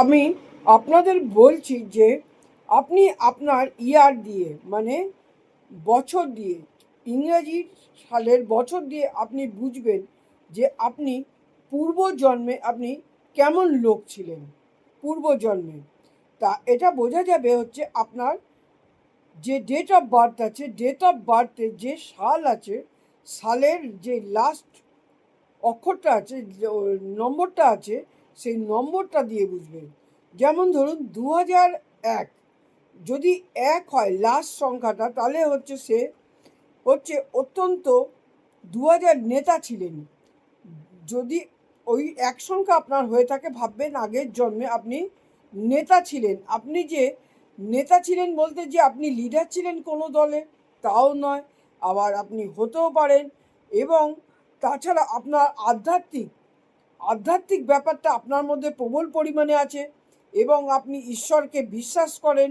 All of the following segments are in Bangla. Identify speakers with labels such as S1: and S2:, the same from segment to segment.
S1: আমি আপনাদের বলছি যে আপনি আপনার ইয়ার দিয়ে মানে বছর দিয়ে, ইংরাজি সালের বছর দিয়ে আপনি বুঝবেন যে আপনি পূর্বজন্মে আপনি কেমন লোক ছিলেন, পূর্বজন্মে। তা এটা বোঝা যাবে হচ্ছে আপনার যে ডেট অফ বার্থ আছে ডেট অফ বার্থে যে সাল আছে, সালের যে লাস্ট অক্ষরটা আছে নম্বরটা আছে সেই নম্বরটা দিয়ে বুঝবেন। যেমন ধরুন দু হাজার এক। যদি এক হয় লাস্ট সংখ্যাটা, তাহলে হচ্ছে সে হচ্ছে অত্যন্ত দু হাজার নেতা ছিলেন। যদি ওই এক সংখ্যা আপনার হয়ে থাকে, ভাববেন আগের জন্মে আপনি নেতা ছিলেন। আপনি যে নেতা ছিলেন বলতে যে আপনি লিডার ছিলেন কোনো দলে, তাও নয়। আবার আপনি হতেও পারেন এবং তাছাড়া আপনার আধ্যাত্মিক আধ্যাত্মিক ব্যাপারটা আপনার মধ্যে প্রবল পরিমাণে আছে এবং আপনি ঈশ্বরকে বিশ্বাস করেন,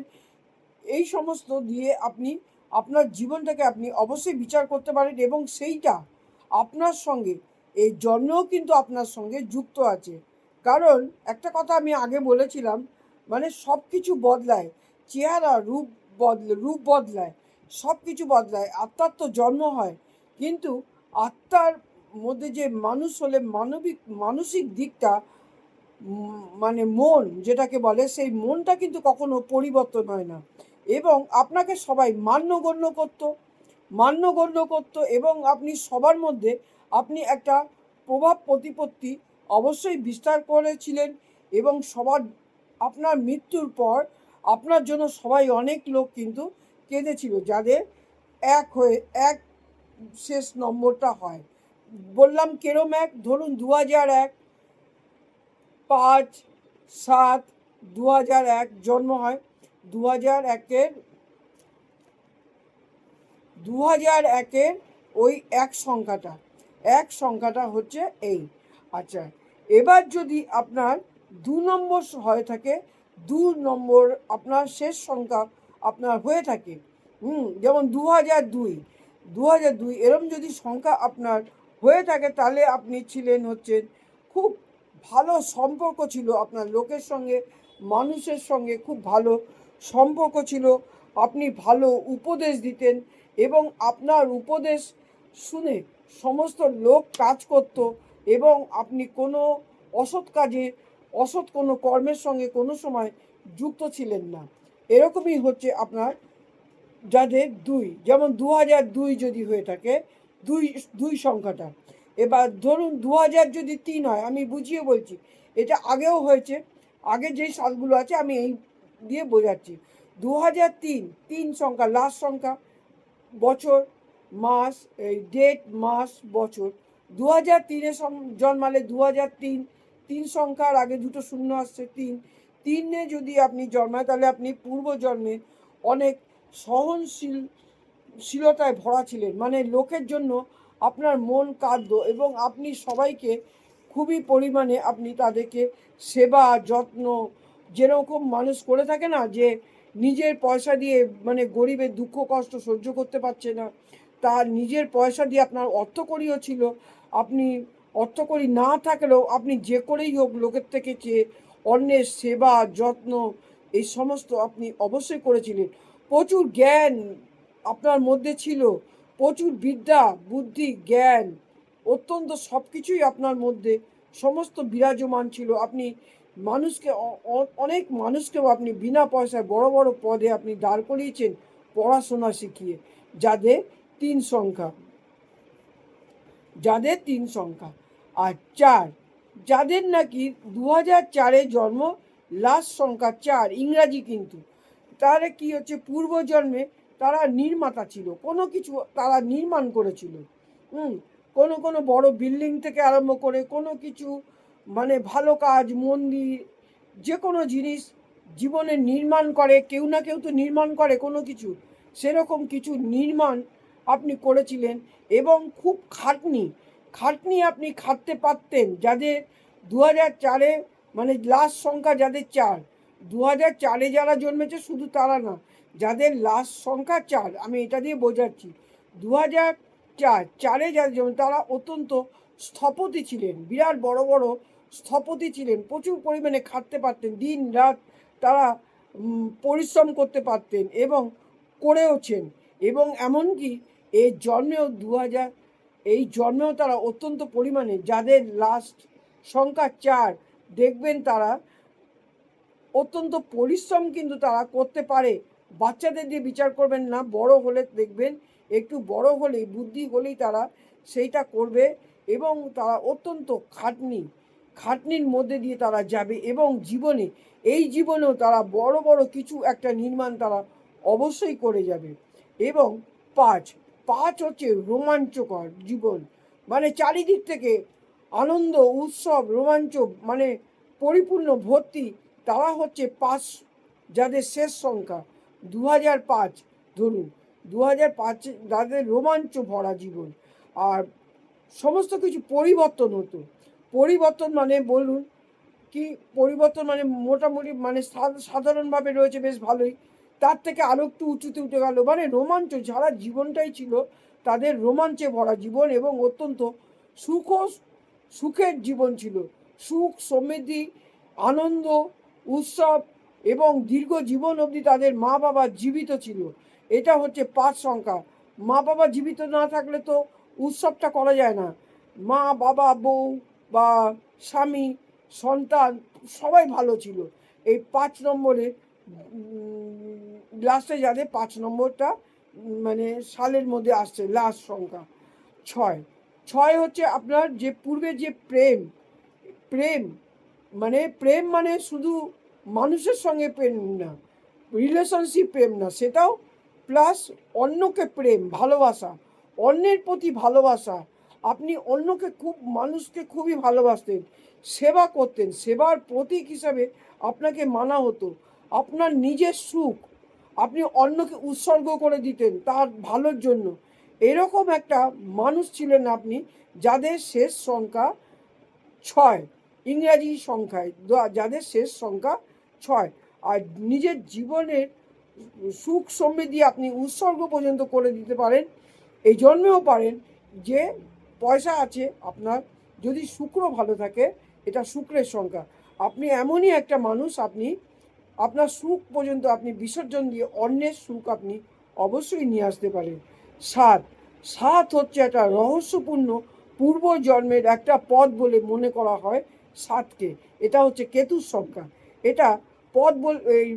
S1: এই সমস্ত দিয়ে আপনি আপনার জীবনটাকে আপনি অবশ্যই বিচার করতে পারেন এবং সেইটা আপনার সঙ্গে, এই জন্মেও কিন্তু আপনার সঙ্গে যুক্ত আছে। কারণ একটা কথা আমি আগে বলেছিলাম মানে সব কিছু বদলায়, চেহারা, রূপ বদলে, রূপ বদলায় সব কিছু বদলায়, আত্মার তো জন্ম হয়, কিন্তু আত্মার মধ্যে যে মানুষ হলে মানবিক, মানসিক দিকটা মানে মন যেটাকে বলে, সেই মনটা কিন্তু কখনো পরিবর্তন হয় না। এবং আপনাকে সবাই মান্যগণ্য করত মান্যগণ্য করত এবং আপনি সবার মধ্যে আপনি একটা প্রভাব প্রতিপত্তি অবশ্যই বিস্তার করেছিলেন এবং সবার, আপনার মৃত্যুর পর আপনার জন্য সবাই অনেক লোক কিন্তু কেঁদেছিল যাদের এক হয়ে, এক শেষ নম্বরটা হয়। বললাম, কেরম এক? ধরুন দু হাজার এক, পাঁচ, সাত দু হাজার এক জন্ম হয়। দু হাজার একের দু হাজার একের ওই এক সংখ্যাটা। এক সংখ্যাটা হচ্ছে এই। আচ্ছা এবার যদি আপনার দু নম্বর হয়ে থাকে, দু নম্বর আপনার শেষ সংখ্যা আপনার হয়ে থাকে। হুম, যেমন দু হাজার দুই। দু হাজার দুই, এরম যদি সংখ্যা আপনার হয়ে থাকে, তাহলে আপনি ছিলেন হচ্ছেন খুব ভালো সম্পর্ক ছিল আপনার লোকের সঙ্গে, মানুষের সঙ্গে খুব ভালো সম্পর্ক ছিল। আপনি ভালো উপদেশ দিতেন এবং আপনার উপদেশ শুনে সমস্ত লোক কাজ করত এবং আপনি কোনো অসৎ কাজে, অসৎ কোনো কর্মের সঙ্গে কোনো সময় যুক্ত ছিলেন না। এরকমই হচ্ছে আপনার যাদের দুই, যেমন দু হাজার দুই যদি হয়ে থাকে দুই দুই সংখ্যাটা। এবার ধরুন দু হাজার যদি তিন হয়, আমি বুঝিয়ে বলছি, এটা আগেও হয়েছে, আগে যেই সালগুলো আছে আমি এই দিয়ে বোঝাচ্ছি। দু হাজার তিন তিন সংখ্যা লাস্ট সংখ্যা, বছর, মাস, এই ডেট মাস, বছর। দু হাজার তিনে জন্মালে দু হাজার তিন তিন সংখ্যার আগে দুটো শূন্য আসছে, তিন। তিনে যদি আপনি জন্মায়, তাহলে আপনি পূর্ব জন্মে অনেক সহনশীল শীলতায় ভরা ছিলেন। মানে লোকের জন্য আপনার মন কাঁদ্য এবং আপনি সবাইকে খুবই পরিমাণে আপনি তাদেরকে সেবা, যত্ন যেরকম মানুষ করে থাকে না যে নিজের পয়সা দিয়ে মানে গরিবের দুঃখ, কষ্ট সহ্য করতে পারছে না, তার নিজের পয়সা দিয়ে আপনার অর্থকরীও ছিল। আপনি অর্থকরী না থাকলেও আপনি যে করেই হোক লোকের থেকে চেয়ে অন্যের সেবা, যত্ন, এই সমস্ত আপনি অবশ্যই করেছিলেন। প্রচুর জ্ঞান আপনার মধ্যে ছিল প্রচুর বিদ্যা, বুদ্ধি, জ্ঞান, অত্যন্ত সব কিছুই আপনার মধ্যে, সমস্ত বিরাজমান ছিল। আপনি মানুষকে অনেক মানুষকেও আপনি বিনা পয়সায় বড় বড় পদে আপনি দাঁড় করিয়েছেন পড়াশোনা শিখিয়ে। যাদের তিন সংখ্যা। যাদের তিন সংখ্যা। আর চার। যাদের নাকি দু হাজার চারে জন্ম লাস্ট সংখ্যা চার, ইংরাজি কিন্তু। তাহলে কি হচ্ছে? পূর্বজন্মে তারা নির্মাতা ছিল। কোনো কিছু তারা নির্মাণ করেছিল। হুম, কোনো কোনো বড় বিল্ডিং থেকে আরম্ভ করে কোনো কিছু মানে ভালো কাজ, মন্দির যে কোনো জিনিস জীবনে নির্মাণ করে, কেউ না কেউ তো নির্মাণ করে কোনো কিছু। সেরকম কিছু নির্মাণ আপনি করেছিলেন এবং খুব খাটনি খাটনি আপনি খাটতে পারতেন যাদের দু হাজার চারে মানে লাস্ট সংখ্যা যাদের চার দু হাজার চারে যারা জন্মেছে শুধু তারা না যাদের লাস্ট সংখ্যা চার, আমি এটা দিয়ে বোঝাচ্ছি দু হাজার চার, চারে যারা জন্ম, তারা অত্যন্ত স্থপতি ছিলেন, বিরাট বড় বড় স্থপতি ছিলেন, প্রচুর পরিমাণে খাটতে পারতেন, দিন রাত তারা পরিশ্রম করতে পারতেন এবং করেওছেন, এবং এমনকি এই জন্মেও দু হাজার এই জন্মেও তারা অত্যন্ত পরিমাণে, যাদের লাস্ট সংখ্যা চার, দেখবেন তারা অত্যন্ত পরিশ্রম কিন্তু তারা করতে পারে। বাচ্চাদের দিয়ে বিচার করবেন না, বড় হলে দেখবেন একটু বড় হলেই বুদ্ধি হলেই তারা সেইটা করবে এবং তারা অত্যন্ত খাটনি, খাটনির মধ্যে দিয়ে তারা যাবে এবং জীবনে, এই জীবনেও তারা বড় বড় কিছু একটা নির্মাণ তারা অবশ্যই করে যাবে। এবং পাঁচ পাঁচ হচ্ছে রোমাঞ্চকর জীবন মানে চারিদিক থেকে আনন্দ, উৎসব রোমাঞ্চ মানে পরিপূর্ণ ভর্তি তারা হচ্ছে পাঁচ যাদের শেষ সংখ্যা। দু হাজার পাঁচ, ধরুন দু হাজার পাঁচ তাদের রোমাঞ্চ ভরা জীবন। আর সমস্ত কিছু পরিবর্তন হতো। পরিবর্তন মানে বলুন কি, পরিবর্তন মানে মোটামুটি মানে সাধারণভাবে রয়েছে বেশ ভালোই। তার থেকে আরও একটু উঁচুতে উঠে গেল। মানে রোমাঞ্চ, যারা জীবনটাই ছিল তাদের রোমাঞ্চে ভরা জীবন এবং অত্যন্ত সুখ সুখের জীবন ছিল। সুখ, সমৃদ্ধি, আনন্দ, উৎসব এবং দীর্ঘ জীবন অবধি তাদের মা বাবা জীবিত ছিল। এটা হচ্ছে পাঁচ সংখ্যা। মা বাবা জীবিত না থাকলে তো উৎসবটা করা যায় না। মা, বাবা, বউ বা স্বামী, সন্তান সবাই ভালো ছিল। এই পাঁচ নম্বরে লাস্টে যাদের পাঁচ নম্বরটা মানে সালের মধ্যে আসছে লাস্ট সংখ্যা। ছয়। ছয় হচ্ছে আপনার যে পূর্বে যে প্রেম প্রেম মানে প্রেম মানে শুধু মানুষের সঙ্গে প্রেম না রিলেশনশিপ প্রেম না, সেটাও প্লাস অন্যকে প্রেম, ভালোবাসা, অন্যের প্রতি ভালোবাসা। আপনি অন্যকে খুব, মানুষকে খুবই ভালোবাসতেন, সেবা করতেন, সেবার প্রতীক হিসাবে আপনাকে মানা হতো, আপনার নিজের সুখ, আপনি অন্যকে উৎসর্গ করে দিতেন তার ভালোর জন্য। এরকম একটা মানুষ ছিলেন আপনি, যাদের শেষ সংখ্যা ছয়, ইংরাজি সংখ্যায় যাদের শেষ সংখ্যা ছয়। আর নিজের জীবনের সুখ সমৃদ্ধি আপনি উৎসর্গ পর্যন্ত করে দিতে পারেন। এই জন্মেও পারেন যে পয়সা আছে আপনার, যদি শুক্র ভালো থাকে, এটা শুক্রের সংখ্যা। আপনি এমনই একটা মানুষ, আপনি, আপনার সুখ পর্যন্ত আপনি বিসর্জন দিয়ে অন্যের সুখ আপনি অবশ্যই নিয়ে আসতে পারেন। সাত। সাত হচ্ছে একটা রহস্যপূর্ণ পূর্ব জন্মের একটা পদ বলে মনে করা হয় সাতকে। এটা হচ্ছে কেতুর সংখ্যা। এটা পথ বল এই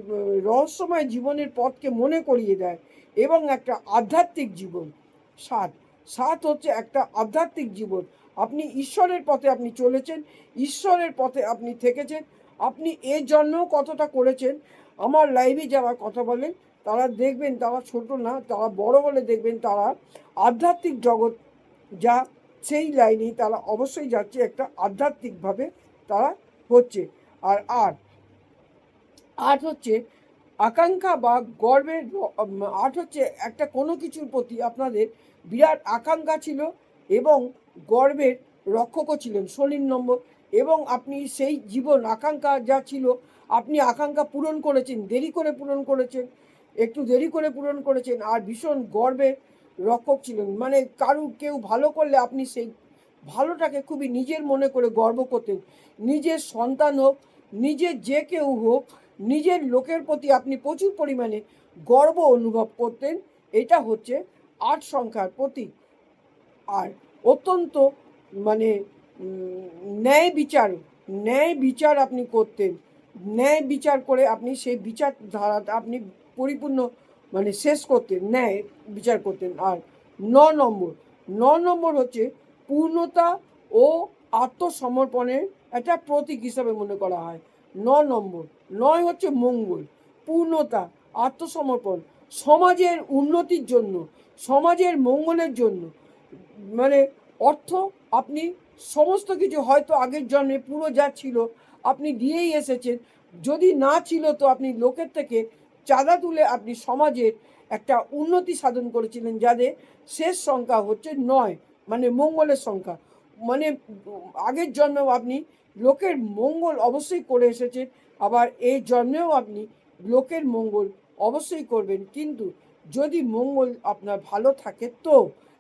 S1: রহস্যময় জীবনের পথকে মনে করিয়ে দেয় এবং একটা আধ্যাত্মিক জীবন। সাত। সাত হচ্ছে একটা আধ্যাত্মিক জীবন। আপনি ঈশ্বরের পথে আপনি চলেছেন, ঈশ্বরের পথে আপনি থেকেছেন, আপনি এর জন্মেও কতটা করেছেন, আমার লাইভে যারা কথা বলেন, তারা দেখবেন তারা ছোট না, তারা বড় বলে দেখবেন তারা আধ্যাত্মিক জগৎ যা সেই লাইনেই তারা অবশ্যই যাচ্ছে একটা আধ্যাত্মিকভাবে তারা হচ্ছে। আর আট। আট হচ্ছে আকাঙ্ক্ষা বা গর্বের আট হচ্ছে একটা কোনো কিছুর প্রতি আপনাদের বিরাট আকাঙ্ক্ষা ছিল এবং গর্বের রক্ষকও ছিলেন শনির নম্বর। এবং আপনি সেই জীবন আকাঙ্ক্ষা যা ছিল, আপনি আকাঙ্ক্ষা পূরণ করেছেন, দেরি করে পূরণ করেছেন, একটু দেরি করে পূরণ করেছেন, আর ভীষণ গর্বের রক্ষক ছিলেন। মানে কারু কেউ ভালো করলে আপনি সেই ভালোটাকে খুবই নিজের মনে করে গর্ব করতেন। নিজের সন্তান হোক নিজের যে কেউ হোক নিজের লোকের প্রতি আপনি প্রচুর পরিমাণে গর্ব অনুভব করতেন। এটা হচ্ছে আট সংখ্যার প্রতীক। আর অত্যন্ত মানে ন্যায় বিচার ন্যায় বিচার আপনি করতেন। ন্যায় বিচার করে আপনি সেই বিচার ধারাটা আপনি পরিপূর্ণ মানে শেষ করতেন, ন্যায় বিচার করতেন। আর ন নম্বর ন নম্বর হচ্ছে পূর্ণতা ও আত্মসমর্পণের একটা প্রতীক হিসাবে মনে করা হয়। ন নম্বর নয় হচ্ছে মঙ্গল, পূর্ণতা, আত্মসমর্পণ। সমাজের উন্নতির জন্য, সমাজের মঙ্গলের জন্য। মানে অর্থ, আপনি সমস্ত কিছু হয়তো আগের জন্মে পুরো যা ছিল আপনি দিয়েই এসেছেন। যদি না ছিল তো আপনি লোকের থেকে চাঁদা তুলে আপনি সমাজের একটা উন্নতি সাধন করেছিলেন যাদের শেষ সংখ্যা হচ্ছে নয় মানে মঙ্গলের সংখ্যা। মানে আগের জন্মেও আপনি লোকের মঙ্গল অবশ্যই করে এসেছেন আবার এই জন্মেও আপনি লোকের মঙ্গল অবশ্যই করবেন। কিন্তু যদি মঙ্গল আপনার ভালো থাকে তো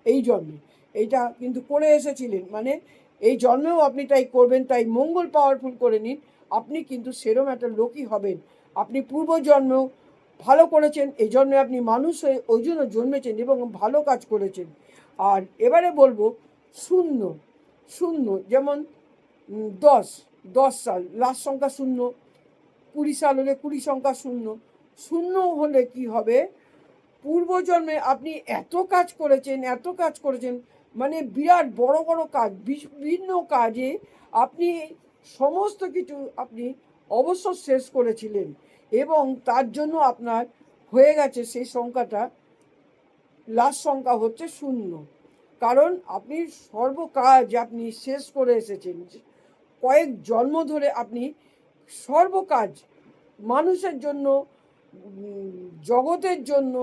S1: এই জন্মে। এইটা কিন্তু করে এসেছিলেন। মানে এই জন্মেও আপনি তাই করবেন, তাই মঙ্গল পাওয়ারফুল করে নিন। আপনি কিন্তু সেরম একটা লোকই হবেন। আপনি পূর্বজন্মেও ভালো করেছেন, এই জন্মে আপনি মানুষ হয়ে ওই জন্য জন্মেছেন এবং ভালো কাজ করেছেন। আর এবারে বলব, শূন্য শূন্য, যেমন দশ দশ সাল লাস্ট সংখ্যা শূন্য। কুড়ি সাল হলে কুড়ি সংখ্যা শূন্য। শূন্য হলে কি হবে? পূর্বজন্মে আপনি এত কাজ করেছেন, এত কাজ করেছেন মানে বিরাট বড় বড় কাজ বিভিন্ন কাজে আপনি সমস্ত কিছু আপনি অবশ্য শেষ করেছিলেন এবং তার জন্য আপনার হয়ে গেছে সেই সংখ্যাটা লাস্ট সংখ্যা হচ্ছে শূন্য। কারণ আপনি সর্ব কাজ আপনি শেষ করে এসেছেন। কয়েক জন্ম ধরে আপনি সর্ব কাজ মানুষের জন্য জগতের জন্য,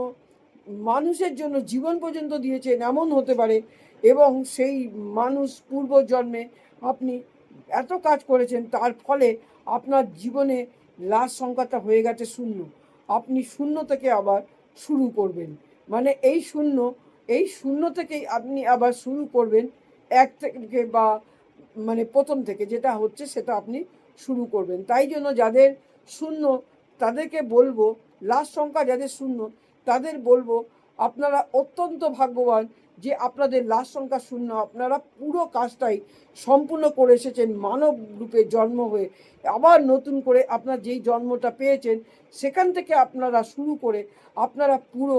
S1: মানুষের জন্য জীবন পর্যন্ত দিয়েছেন, এমন হতে পারে। এবং সেই মানুষ পূর্বজন্মে আপনি এত কাজ করেছেন, তার ফলে আপনার জীবনে লাশ সংখ্যাটা হয়ে গেছে শূন্য। আপনি শূন্য থেকে আবার শুরু করবেন। মানে এই শূন্য এই শূন্য থেকেই আপনি আবার শুরু করবেন, এক থেকে বা মানে প্রথম থেকে, যেটা হচ্ছে সেটা আপনি শুরু করবেন। তাই জন্য যাদের শূন্য, তাদেরকে বলব লাস্ট সংখ্যা যাদের শূন্য, তাদের বলব, আপনারা অত্যন্ত ভাগ্যবান যে আপনাদের লাস্ট সংখ্যা শূন্য, আপনারা পুরো কাজটাই সম্পূর্ণ করে এসেছেন, মানব রূপে জন্ম হয়ে। আবার নতুন করে আপনার যেই জন্মটা পেয়েছেন, সেখান থেকে আপনারা শুরু করে আপনারা পুরো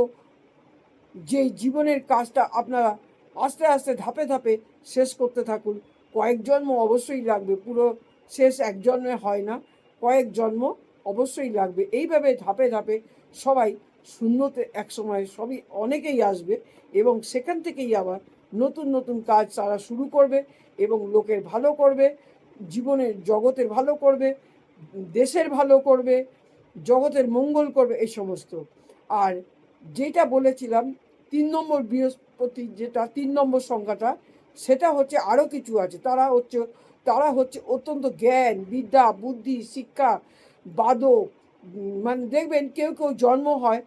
S1: যে জীবনের কাজটা আপনারা আস্তে আস্তে ধাপে ধাপে শেষ করতে থাকুন। কয়েক জন্ম অবশ্যই লাগবে, পুরো শেষ এক জন্মে হয় না, কয়েক জন্ম অবশ্যই লাগবে। এইভাবে ধাপে ধাপে সবাই শূন্যতে একসময় সবই অনেকেই আসবে এবং সেখান থেকেই আবার নতুন নতুন কাজ তারা শুরু করবে এবং লোকের ভালো করবে, জীবনের জগতের ভালো করবে, দেশের ভালো করবে, জগতের মঙ্গল করবে, এই সমস্ত। আর যেটা বলেছিলাম, তিন নম্বর বৃহস্পতি যেটা, তিন নম্বর সংখ্যাটা, সেটা হচ্ছে আরও কিছু আছে। তারা হচ্ছে তারা হচ্ছে অত্যন্ত জ্ঞান, বিদ্যা, বুদ্ধি, শিক্ষা, বাদক মানে দেখবেন কেউ কেউ জন্ম হয়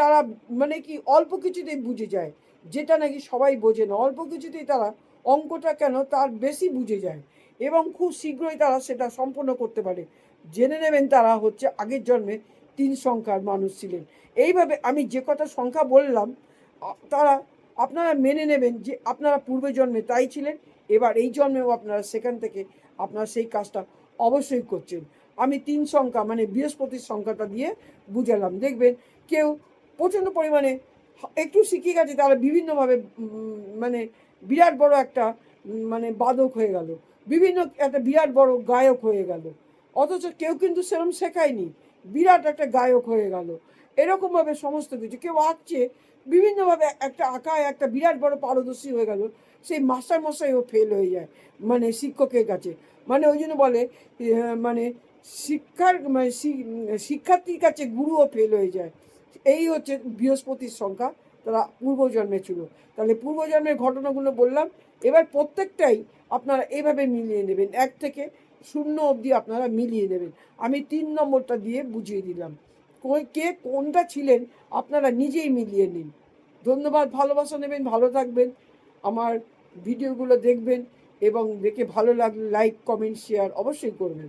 S1: তারা মানে কি অল্প কিছুতেই বুঝে যায়। যেটা নাকি সবাই বোঝে না। অল্প কিছুতেই তারা অঙ্কটা কেন তার বেশি বুঝে যায় এবং খুব শীঘ্রই তারা সেটা সম্পন্ন করতে পারে। জেনে নেবেন তারা হচ্ছে আগের জন্মে তিন সংখ্যার মানুষ ছিলেন। এইভাবে আমি যে কটা সংখ্যা বললাম তারা আপনারা মেনে নেবেন যে আপনারা পূর্বে জন্মে তাই ছিলেন এবার এই জন্মেও আপনারা সেখান থেকে আপনারা সেই কাজটা অবশ্যই করছেন। আমি তিন সংখ্যা মানে বৃহস্পতির সংখ্যাটা দিয়ে বুঝালাম। দেখবেন কেউ প্রচণ্ড পরিমাণে একটু শিখে গেছে, তারা বিভিন্নভাবে মানে বিরাট বড় একটা মানে বাদক হয়ে গেল। বিভিন্ন একটা বিরাট বড় গায়ক হয়ে গেল। অথচ কেউ কিন্তু সেরকম শেখায়নি। বিরাট একটা গায়ক হয়ে গেল। এরকমভাবে সমস্ত কিছু। কেউ আঁকছে, বিভিন্নভাবে একটা আঁকায় একটা বিরাট বড় পারদর্শী হয়ে গেল। সেই মাস্টার মশাইও ফেল হয়ে যায়। মানে শিক্ষকের কাছে। মানে ওই জন্য বলে মানে শিক্ষার মানে শিক্ষার্থীর কাছে গুরুও ফেল হয়ে যায়। এই হচ্ছে বৃহস্পতির সংখ্যা, তারা পূর্বজন্মে ছিল। তাহলে পূর্বজন্মের ঘটনাগুলো বললাম। এবার প্রত্যেকটাই আপনারা এইভাবে মিলিয়ে নেবেন। এক থেকে শূন্য অবধি আপনারা মিলিয়ে নেবেন। আমি তিন নম্বরটা দিয়ে বুঝিয়ে দিলাম। কে কোনটা ছিলেন, আপনারা নিজেই মিলিয়ে নিন। ধন্যবাদ, ভালোবাসা নেবেন, ভালো থাকবেন। আমার ভিডিওগুলো দেখবেন এবং দেখে ভালো লাগলে লাইক কমেন্ট শেয়ার অবশ্যই করবেন।